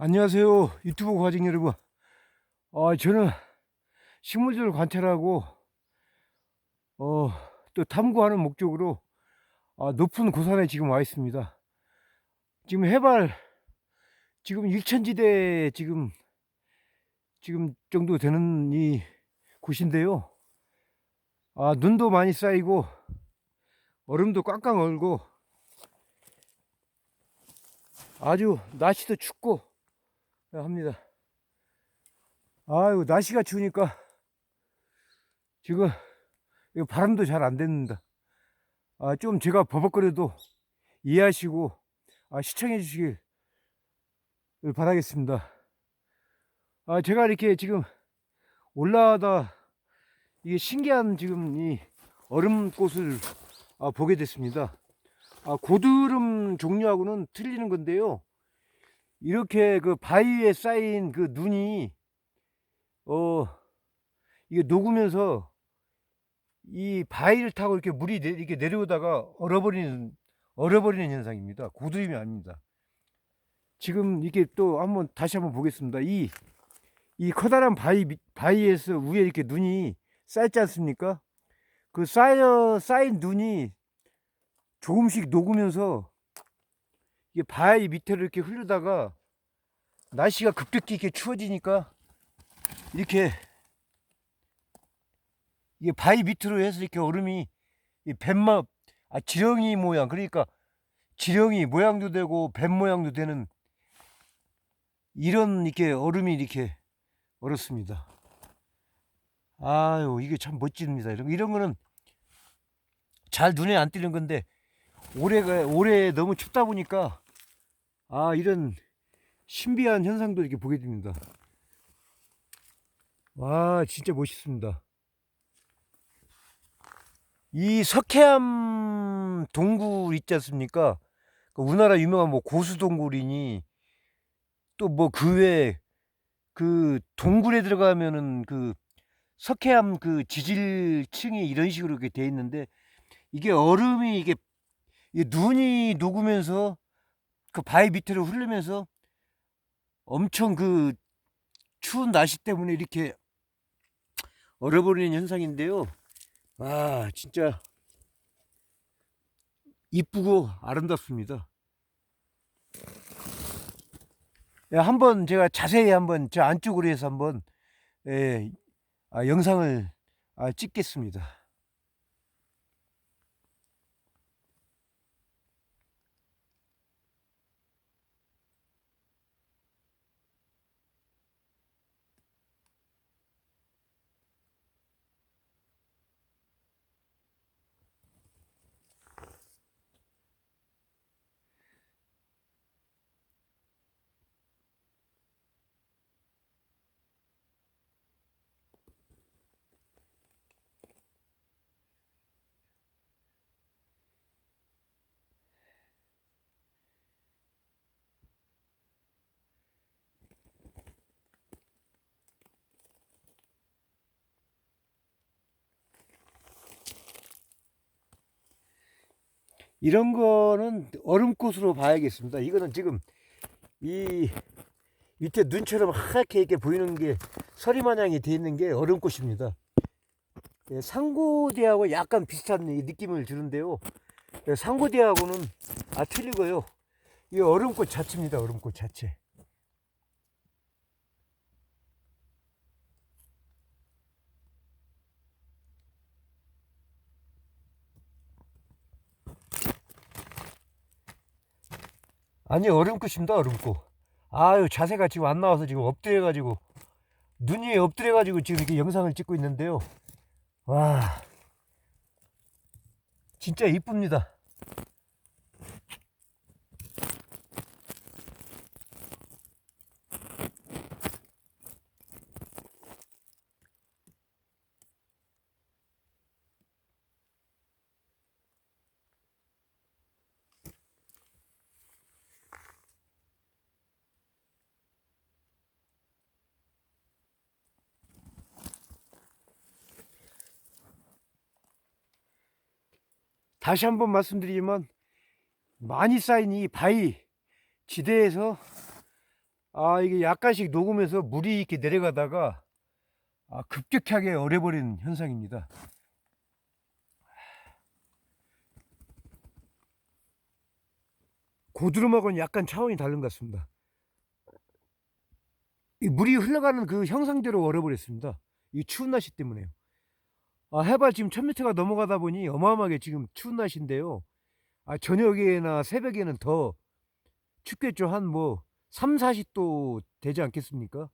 안녕하세요 유튜브 과정 여러분. 아 저는 식물들 관찰하고 어, 또 탐구하는 목적으로 아, 높은 고산에 지금 와 있습니다. 지금 해발 지금 일천지대 지금 지금 정도 되는 이 곳인데요. 아 눈도 많이 쌓이고 얼음도 꽝꽝 얼고 아주 날씨도 춥고 합니다. 아이고 날씨가 추우니까 지금 이거 바람도 잘안 됩니다. 아, 좀 제가 버벅거려도 이해하시고 아, 시청해 주시길 바라겠습니다. 아, 제가 이렇게 지금 올라가다 이게 신기한 지금 이 얼음꽃을 아, 보게 됐습니다. 아, 고드름 종류하고는 틀리는 건데요. 이렇게 그 바위에 쌓인 그 눈이 어 이게 녹으면서 이 바위를 타고 이렇게 물이 내, 이렇게 내려오다가 얼어버리는 얼어버리는 현상입니다. 고드름이 아닙니다. 지금 이게 또 한번 다시 한번 보겠습니다. 이 이 커다란 바위 밑- 바위에서 위에 이렇게 눈이 쌓였지 않습니까? 그 쌓여 쌓인 눈이 조금씩 녹으면서 이게 바위 밑으로 이렇게 흐르다가 날씨가 급격히 이렇게 추워지니까 이렇게 이게 바위 밑으로 해서 이렇게 얼음이 이 뱀마 아 지렁이 모양 그러니까 지렁이 모양도 되고 뱀 모양도 되는 이런 이렇게 얼음이 이렇게 얼었습니다. 아유 이게 참 멋집니다. 이런 이런 거는 잘 눈에 안 띄는 건데 올해가 올해 너무 춥다 보니까 아 이런 신비한 현상도 이렇게 보게 됩니다. 와 진짜 멋있습니다. 이 석회암 동굴 있지 않습니까? 그 우리나라 유명한 뭐 고수동굴이니 또 뭐 그 외에 그 동굴에 들어가면은 그 석회암 그 지질층이 이런 식으로 이렇게 돼 있는데 이게 얼음이 이게 이 눈이 녹으면서 그 바위 밑으로 흐르면서 엄청 그 추운 날씨 때문에 이렇게 얼어버리는 현상인데요. 와, 진짜 이쁘고 아름답습니다. 예, 한번 제가 자세히 한번 저 안쪽으로 해서 한번 예, 아, 영상을 아, 찍겠습니다. 이런 거는 얼음꽃으로 봐야겠습니다. 이거는 지금 이 밑에 눈처럼 하얗게 이렇게 보이는 게 서리 마냥이 돼 있는 게 얼음꽃입니다. 예, 상고대하고 약간 비슷한 이 느낌을 주는데요. 예, 상고대하고는 아 틀리고요. 이 얼음꽃 자체입니다. 얼음꽃 자체. 아니 얼음꽃입니다. 얼음꽃. 아유 자세가 지금 안 나와서 지금 엎드려 가지고 눈이 엎드려 가지고 지금 이렇게 영상을 찍고 있는데요. 와 진짜 이쁩니다. 다시 한번 말씀드리지만 많이 쌓인 이 바위 지대에서 아 이게 약간씩 녹으면서 물이 이렇게 내려가다가 아, 급격하게 얼어버리는 현상입니다. 고드름하고는 약간 차원이 다른 것 같습니다. 이 물이 흘러가는 그 형상대로 얼어버렸습니다. 이 추운 날씨 때문에요. 아, 해발 지금 1000m가 넘어가다 보니 어마어마하게 지금 추운 날씨인데요. 아, 저녁에나 새벽에는 더 춥겠죠. 한 뭐 3, 40도 되지 않겠습니까?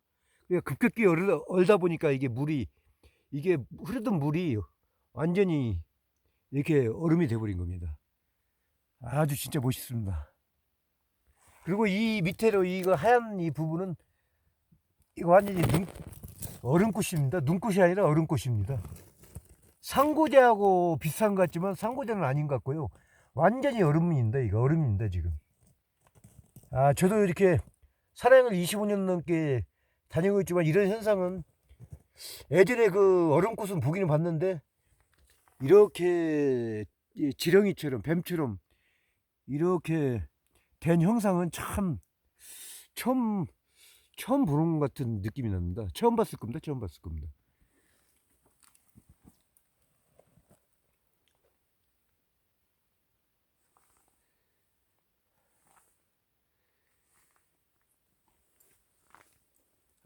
그러니까 급격히 얼다, 얼다 보니까 이게 물이 이게 흐르던 물이 완전히 이렇게 얼음이 돼버린 겁니다. 아주 진짜 멋있습니다. 그리고 이 밑에로 이거 하얀 이 부분은 이거 완전히 눈, 얼음꽃입니다. 눈꽃이 아니라 얼음꽃입니다. 상고제하고 비슷한 것 같지만 상고제는 아닌 것 같고요. 완전히 얼음입니다. 이거 얼음입니다 지금. 아 저도 이렇게 산행을 25년 넘게 다니고 있지만 이런 현상은 예전에 그 얼음꽃은 보기는 봤는데 이렇게 이 지렁이처럼 뱀처럼 이렇게 된 형상은 참 처음 처음 보는 것 같은 느낌이 납니다. 처음 봤을 겁니다. 처음 봤을 겁니다.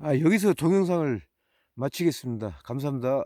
아, 여기서 동영상을 마치겠습니다. 감사합니다.